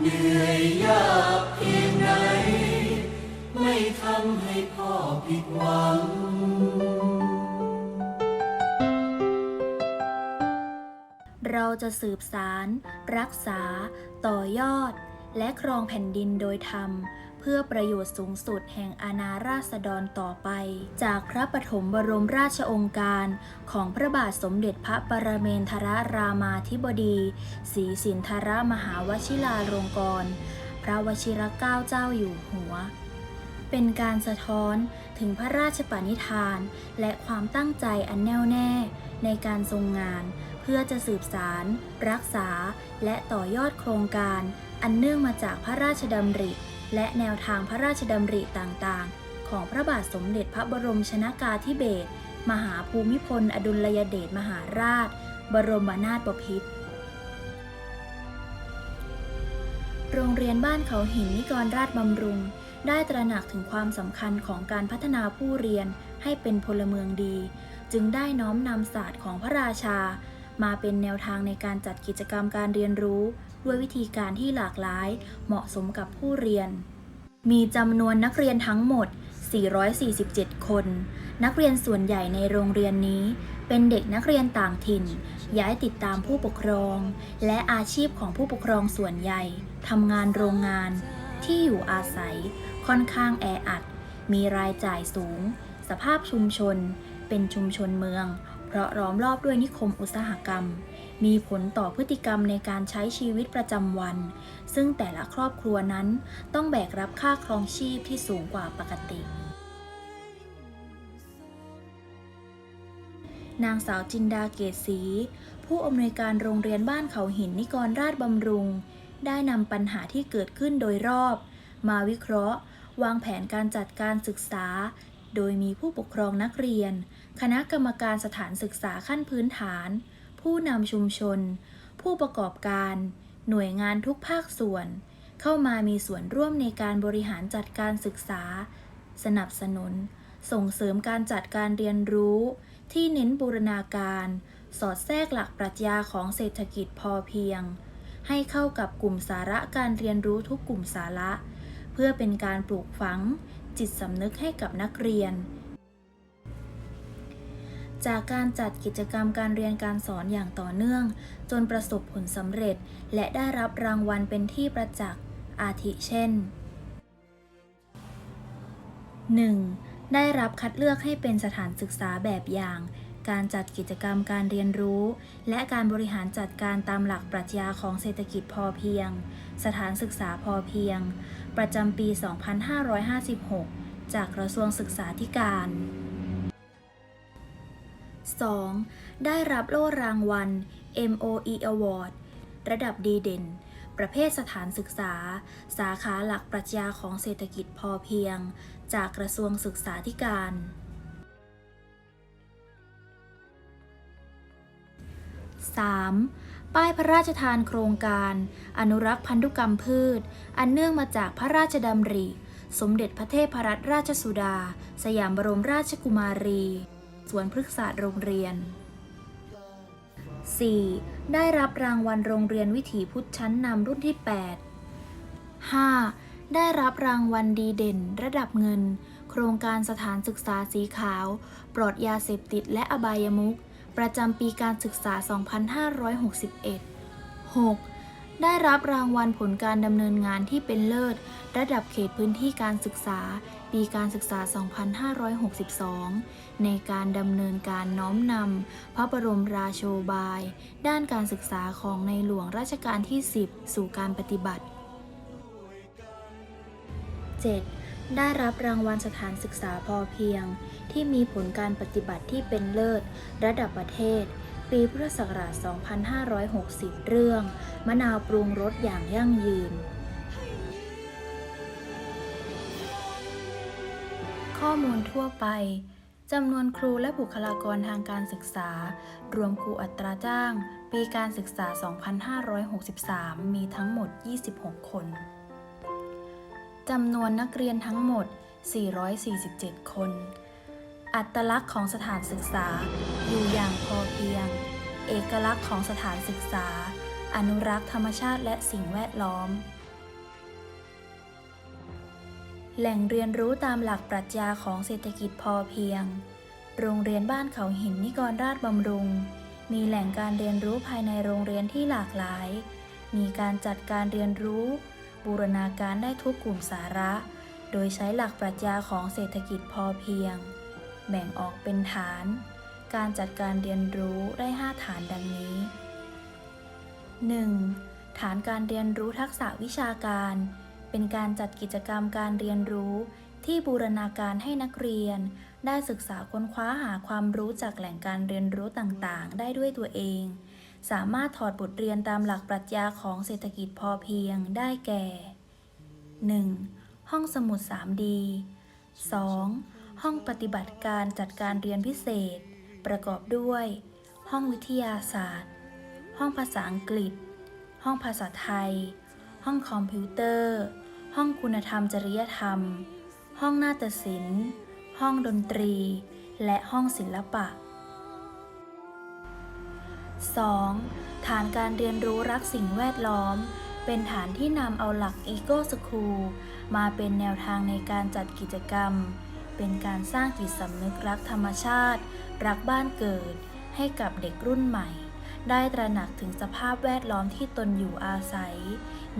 เหนื่อยยากเพียงไหน ไม่ทำให้พ่อผิดหวัง เราจะสืบสาร รักษา ต่อยอด และครองแผ่นดินโดยธรรม เพื่อประโยชน์สูงสุดแห่งอาณาราษฎรต่อไป จากพระปฐมบรมราชองค์การของพระบาทสมเด็จพระปรเมนทรรามาธิบดีศรีสินธรมหาวชิราลงกรณพระวชิรเกล้าเจ้าอยู่หัว เป็นการสะท้อนถึงพระราชปณิธาน และความตั้งใจอันแน่วแน่ ในการทรงงานเพื่อจะสืบสาร รักษา และต่อยอดโครงการ อันเนื่องมาจากพระราชดำริ และแนวทางพระราชดำริต่างๆ ของพระบาทสมเด็จพระบรมชนากาธิเบศรมหาภูมิพล อดุลยเดชมหาราช บรมนาถบพิตรโรงเรียนบ้านเขาหินนิกรราชบำรุง ได้ตระหนักถึงความสำคัญของการพัฒนาผู้เรียนให้เป็นพลเมืองดี จึงได้น้อมนำศาสตร์ของพระราชา มาเป็นแนวทางในการจัดกิจกรรมการเรียนรู้ ด้วยวิธีการที่หลากหลาย เหมาะสมกับผู้เรียน มีจำนวนนักเรียนทั้งหมด 447 คน นักเรียนส่วนใหญ่ในโรงเรียนนี้ เป็นเด็กนักเรียนต่างถิ่น ย้ายติดตามผู้ปกครอง และอาชีพของผู้ปกครองส่วนใหญ่ทำงานโรงงาน ที่อยู่อาศัย ค่อนข้างแออัด มีรายจ่ายสูง สภาพชุมชน เป็นชุมชนเมือง เพราะล้อมรอบด้วยนิคมอุตสาหกรรม มีผลต่อพฤติกรรมในการใช้ชีวิตประจำวัน ซึ่งแต่ละครอบครัวนั้นต้องแบกรับค่าครองชีพที่สูงกว่าปกติ นางสาวจินดาเกตศรีผู้อำนวยการโรงเรียนบ้านเขาหินนิกรราชบำรุง ได้นำปัญหาที่เกิดขึ้นโดยรอบ มาวิเคราะห์ วางแผนการจัดการศึกษา โดยมีผู้ปกครองนักเรียน คณะกรรมการสถานศึกษาขั้นพื้นฐาน ผู้นำชุมชน ผู้ประกอบการ หน่วยงานทุกภาคส่วน เข้ามามีส่วนร่วมในการบริหารจัดการศึกษา สนับสนุน ส่งเสริมการจัดการเรียนรู้ ที่เน้นบูรณาการ สอดแทรกหลักปรัชญาของเศรษฐกิจพอเพียง ให้เข้ากับกลุ่มสาระการเรียนรู้ทุกกลุ่มสาระ เพื่อเป็นการปลูกฝัง จิตสำนึกให้กับนักเรียน จากการจัดกิจกรรมการเรียนการสอนอย่างต่อเนื่อง จนประสบผลสำเร็จ และได้รับรางวัลเป็นที่ประจักษ์ อาทิเช่น 1. ได้รับคัดเลือกให้เป็นสถานศึกษาแบบอย่าง การจัดกิจกรรมการเรียนรู้ และการบริหารจัดการตามหลักปรัชญาของเศรษฐกิจพอเพียง สถานศึกษาพอเพียง ประจำปี 2556 จากกระทรวงศึกษาธิการ 2. ได้รับโล่รางวัล MOE Award ระดับดีเด่น ประเภทสถานศึกษา สาขาหลักปรัชญาของเศรษฐกิจพอเพียง จากกระทรวงศึกษาธิการ 3. ป้ายพระราชทานโครงการ อนุรักษ์พันธุกรรมพืช อันเนื่องมาจากพระราชดำริ สมเด็จพระเทพรัตนราชสุดา สยามบรมราชกุมารี สวนพฤกษศาสตร์โรงเรียน 4. ได้รับรางวัลโรงเรียนวิถีพุทธชั้นนำรุ่นที่ 8 5. ได้รับรางวัลดีเด่น ระดับเงิน โครงการสถานศึกษาสีขาว ปลอดยาเสพติดและอบายมุขประจำปีการศึกษา 2561 6. ได้รับรางวัลผลการดำเนินงานที่เป็นเลิศ ระดับเขตพื้นที่การศึกษา ปีการศึกษา 2562 ในการดำเนินการน้อมนำพระบรมราโชบาย ด้านการศึกษาของในหลวงรัชกาลที่ 10 สู่การปฏิบัติ 7. ได้รับรางวัลสถานศึกษาพอเพียง ที่มีผลการปฏิบัติที่เป็นเลิศ ระดับประเทศ ปีพุทธศักราช 2560 เรื่อง มะนาวปรุงรสอย่างยั่งยืน ข้อมูลทั่วไปจำนวนครูและบุคลากรทางการศึกษา รวมครูอัตราจ้าง ปีการศึกษา 2563 มีทั้งหมด 26 คน จำนวนนักเรียนทั้งหมด 447 คน อัตลักษณ์ของสถานศึกษา อยู่อย่างพอเพียง เอกลักษณ์ของสถานศึกษา อนุรักษ์ธรรมชาติและสิ่งแวดล้อม แหล่งเรียนรู้ตามหลักปรัชญาของเศรษฐกิจพอเพียง โรงเรียนบ้านเขาหินนิกรราชบำรุง มีแหล่งการเรียนรู้ภายในโรงเรียนที่หลากหลาย มีการจัดการเรียนรู้ บูรณาการได้ทุกกลุ่มสาระ โดยใช้หลักปรัชญาของเศรษฐกิจพอเพียง แบ่งออกเป็นฐาน การจัดการเรียนรู้ได้ 5 ฐานดังนี้ 1. ฐานการเรียนรู้ทักษะวิชาการ เป็นการจัดกิจกรรมการเรียนรู้ ที่บูรณาการให้นักเรียน ได้ศึกษาค้นคว้าหาความรู้จากแหล่งการเรียนรู้ต่างๆ ได้ด้วยตัวเอง สามารถถอดบทเรียนตามหลักปรัชญาของเศรษฐกิจพอเพียงได้แก่ 1. ห้องสมุด 3D 2. ห้องปฏิบัติการจัดการเรียนพิเศษ ประกอบด้วย ห้องวิทยาศาสตร์ ห้องภาษาอังกฤษ ห้องภาษาไทย ห้องคอมพิวเตอร์ ห้องคุณธรรมจริยธรรม ห้องนาฏศิลป์ ห้องดนตรี และห้องศิลปะ 2. ฐานการเรียนรู้รักสิ่งแวดล้อม เป็นฐานที่นำเอาหลัก Eco School มาเป็นแนวทางในการจัดกิจกรรม เป็นการสร้างจิตสำนึกรักธรรมชาติ รักบ้านเกิด ให้กับเด็กรุ่นใหม่ ได้ตระหนักถึงสภาพแวดล้อมที่ตนอยู่อาศัย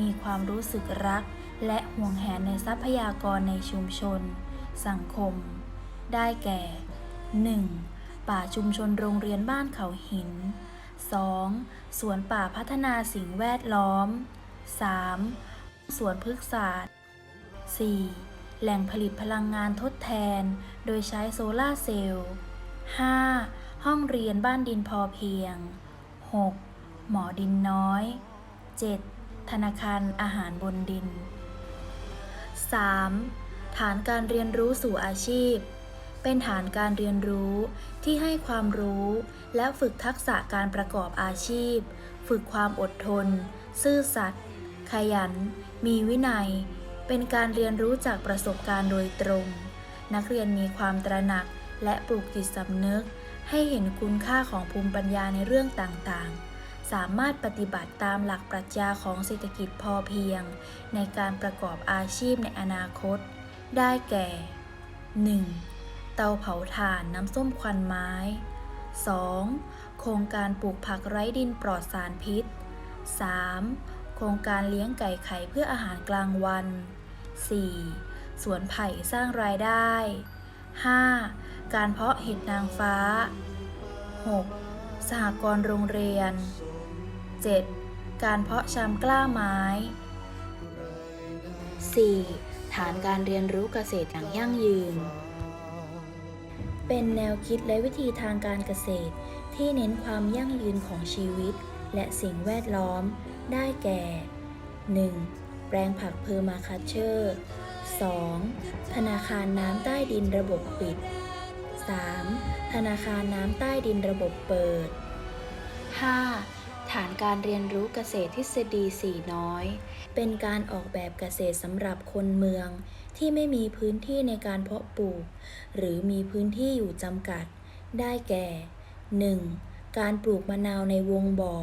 มีความรู้สึกรัก และห่วงแหนในทรัพยากรในชุมชน สังคม ได้แก่ 1. ป่าชุมชนโรงเรียนบ้านเขาหิน 2. สวนป่าพัฒนาสิ่งแวดล้อม 3. สวนพฤกษศาสตร์ 4. แหล่งผลิตพลังงานทดแทน โดยใช้โซลาร์เซลล์ 5. ห้องเรียนบ้านดินพอเพียง 6. หมอดินน้อย 7. ธนาคารอาหารบนดิน 3. ฐานการเรียนรู้สู่อาชีพ เป็นฐานการเรียนรู้ที่ให้ความรู้ และฝึกทักษะการประกอบอาชีพ ฝึกความอดทน ซื่อสัตย์ขยัน มีวินัย เป็นการเรียนรู้จากประสบการณ์โดยตรง นักเรียนมีความตระหนักและปลูกจิตสำนึก ให้เห็นคุณค่าของภูมิปัญญาในเรื่องต่างๆ สามารถปฏิบัติตามหลักปรัชญาของเศรษฐกิจพอเพียง ในการประกอบอาชีพในอนาคต ได้แก่ 1. เตาเผาถ่านน้ำส้มควันไม้ 2. โครงการปลูกผักไร้ดินปลอดสารพิษ 3. โครงการเลี้ยงไก่ไข่เพื่ออาหารกลางวัน 4. สวนไผ่สร้างรายได้ 5. การเพาะเห็ดนางฟ้า 6. สหกรณ์โรงเรียน 7. การเพาะชำกล้าไม้ 4. ฐานการเรียนรู้เกษตรอย่างยั่งยืน เป็นแนวคิดและวิธีทางการเกษตร ที่เน้นความยั่งยืนของชีวิต และสิ่งแวดล้อม ได้แก่ 1. แปลงผักเพอร์มาคัชเชอร์ 2. ธนาคารน้ำใต้ดินระบบปิด 3. ธนาคารน้ำใต้ดินระบบเปิด 5. ฐานการเรียนรู้เกษตรทฤษฎีสี่น้อย เป็นการออกแบบเกษตรสำหรับคนเมือง ที่ไม่มีพื้นที่ในการเพาะปลูก หรือมีพื้นที่อยู่จำกัด ได้แก่ 1. การปลูกมะนาวในวงบ่อ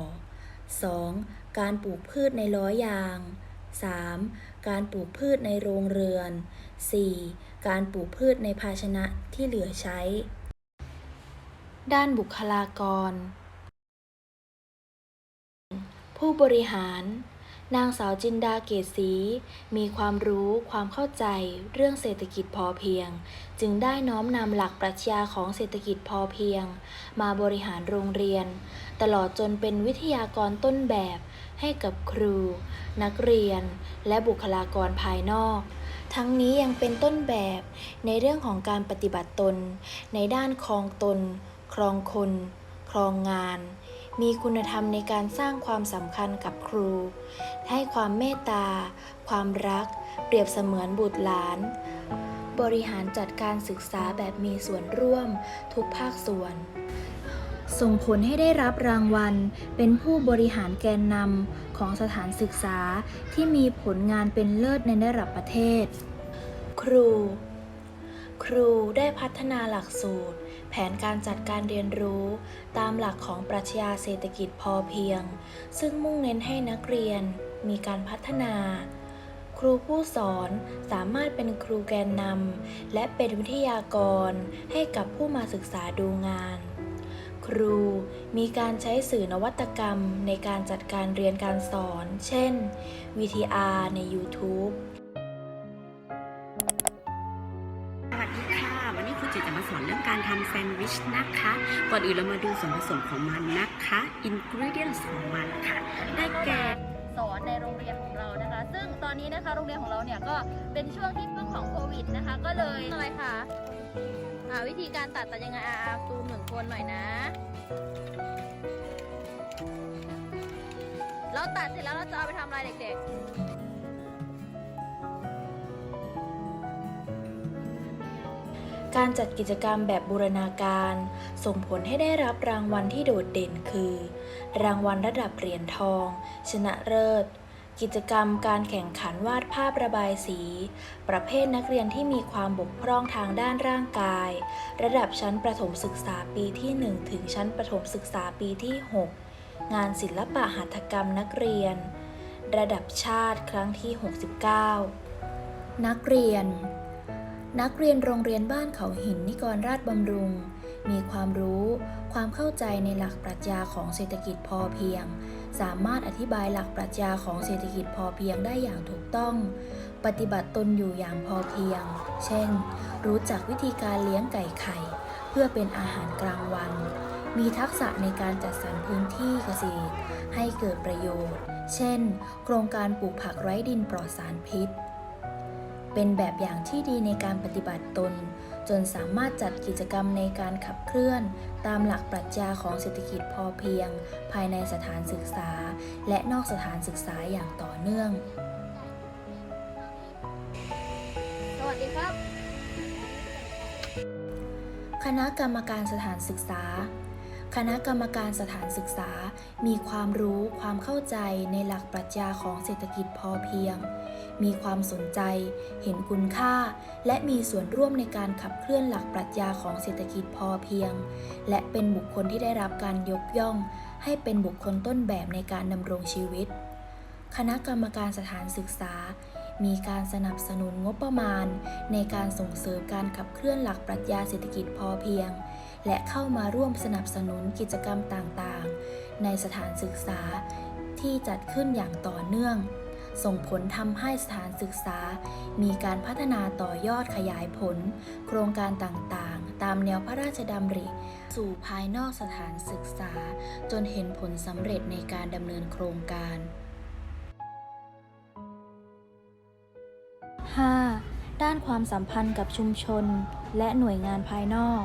2. การปลูกพืชในล้อยาง 3. การปลูกพืชในโรงเรือน 4. การปลูกพืชในภาชนะที่เหลือใช้ ด้านบุคลากร ผู้บริหาร นางสาวจินดาเกตศรีมีความรู้ความเข้าใจเรื่องเศรษฐกิจพอเพียง จึงได้น้อมนำหลักปรัชญาของเศรษฐกิจพอเพียง มาบริหารโรงเรียน ตลอดจนเป็นวิทยากรต้นแบบให้กับครู นักเรียน และบุคลากรภายนอก ทั้งนี้ยังเป็นต้นแบบในเรื่องของการปฏิบัติตน ในด้านครองตน ครองคน ครองงาน มีคุณธรรมในการสร้างความสำคัญกับครู ให้ความเมตตา ความรัก เปรียบเสมือนบุตรหลาน บริหารจัดการศึกษาแบบมีส่วนร่วม ทุกภาคส่วนส่งผลให้ได้รับรางวัล เป็นผู้บริหารแกนนำ ของสถานศึกษาที่มีผลงานเป็นเลิศในระดับประเทศ ครู ครูได้พัฒนาหลักสูตร แผนการจัดการเรียนรู้ตามหลักของปรัชญาเศรษฐกิจพอเพียง ซึ่งมุ่งเน้นให้นักเรียนมีการพัฒนาครูผู้สอนสามารถเป็นครูแกนนำและเป็นวิทยากรให้กับผู้มาศึกษาดูงาน ครูมีการใช้สื่อนวัตกรรมในการจัดการเรียนการสอน เช่น VTR ใน YouTube สวัสดีค่ะ วันนี้ครูจิตจะมาสอนเรื่องการทำแซนด์วิชนะคะ ก่อนอื่นเรามาดูส่วนผสมของมันนะคะ ingredients ของมันค่ะ ได้แก่สอนในโรงเรียนของเรานะคะ ซึ่งตอนนี้นะคะโรงเรียนของเราเนี่ยก็เป็นช่วงที่เรื่องของโควิดนะคะ ก็เลยอะไรคะ อ่าวิธีการตัดตัดยังไงอาอาตูมหนึ่งคนหน่อยนะ เราตัดเสร็จแล้วเราจะเอาไปทำอะไรเด็กการจัดกิจกรรมแบบบูรณาการ ส่งผลให้ได้รับรางวัลที่โดดเด่นคือ รางวัลระดับเหรียญทอง ชนะเลิศ กิจกรรมการแข่งขันวาดภาพระบายสี ประเภทนักเรียนที่มีความบกพร่องทางด้านร่างกาย ระดับชั้นประถมศึกษาปีที่ 1 ถึงชั้นประถมศึกษาปีที่ 6 งานศิลปะหัตถกรรมนักเรียน ระดับชาติครั้งที่ 69 นักเรียน นักเรียนโรงเรียนบ้านเขาหินนิกรราชบำรุง มีความรู้ ความเข้าใจในหลักปรัชญาของเศรษฐกิจพอเพียง สามารถอธิบายหลักปรัชญาของเศรษฐกิจพอเพียงได้อย่างถูกต้อง ปฏิบัติตนอยู่อย่างพอเพียง เช่น รู้จักวิธีการเลี้ยงไก่ไข่ เพื่อเป็นอาหารกลางวัน มีทักษะในการจัดสรรพื้นที่เกษตร ให้เกิดประโยชน์ เช่น โครงการปลูกผักไร้ดินปลอดสารพิษ เป็นแบบอย่างที่ดีในการปฏิบัติตน จนสามารถจัดกิจกรรมในการขับเคลื่อน ตามหลักปรัชญาของเศรษฐกิจพอเพียง ภายในสถานศึกษา และนอกสถานศึกษาอย่างต่อเนื่อง สวัสดีครับ คณะกรรมการสถานศึกษา คณะกรรมการสถานศึกษา มีความรู้ความเข้าใจในหลักปรัชญาของเศรษฐกิจพอเพียง มีความสนใจ เห็นคุณค่า และมีส่วนร่วมในการขับเคลื่อนหลักปรัชญาของเศรษฐกิจพอเพียง และเป็นบุคคลที่ได้รับการยกย่อง ให้เป็นบุคคลต้นแบบในการดำรงชีวิต คณะกรรมการสถานศึกษา มีการสนับสนุนงบประมาณ ในการส่งเสริมการขับเคลื่อนหลักปรัชญาเศรษฐกิจพอเพียง และเข้ามาร่วมสนับสนุนกิจกรรมต่างๆ ในสถานศึกษาที่จัดขึ้นอย่างต่อเนื่อง ส่งผลทำให้สถานศึกษา มีการพัฒนาต่อยอดขยายผล โครงการต่างๆ ตามแนวพระราชดำริ สู่ภายนอกสถานศึกษา จนเห็นผลสำเร็จในการดำเนินโครงการ 5. ด้านความสัมพันธ์กับชุมชน และหน่วยงานภายนอก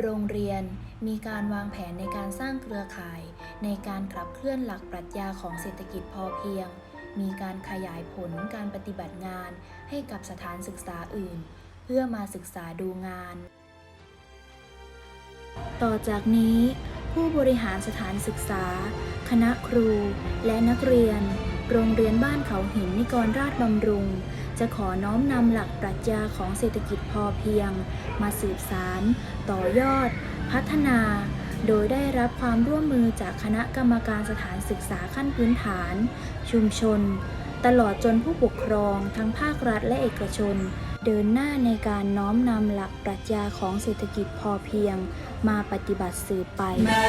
โรงเรียนมีการวางแผนในการสร้างเครือข่าย ในการขับเคลื่อนหลักปรัชญาของเศรษฐกิจพอเพียง มีการขยายผลการปฏิบัติงานให้กับสถานศึกษาอื่น เพื่อมาศึกษาดูงาน ต่อจากนี้ ผู้บริหารสถานศึกษา คณะครู และนักเรียน โรงเรียนบ้านเขาหินนิกรราชบำรุง จะขอน้อมนำหลักปรัชญาของเศรษฐกิจพอเพียง มาสืบสาร ต่อยอด พัฒนา โดยได้รับความร่วมมือจากคณะกรรมการสถานศึกษาขั้นพื้นฐาน ชุมชน ตลอดจนผู้ปกครองทั้งภาครัฐและเอกชน เดินหน้าในการน้อมนำหลักปรัชญาของเศรษฐกิจพอเพียง มาปฏิบัติสืบไป แม้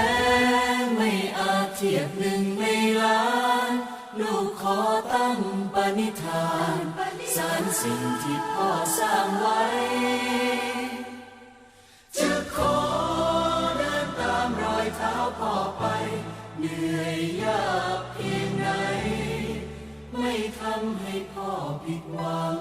ไม่อาจเทียบหนึ่งในล้าน ลูกขอตั้งปณิธานสารสิ่งที่พ่อสร้างไว้ จะขอเดินตามรอยเท้าพ่อไป เหนื่อยยากเพียงไหน ไม่ทำให้พ่อผิดหวัง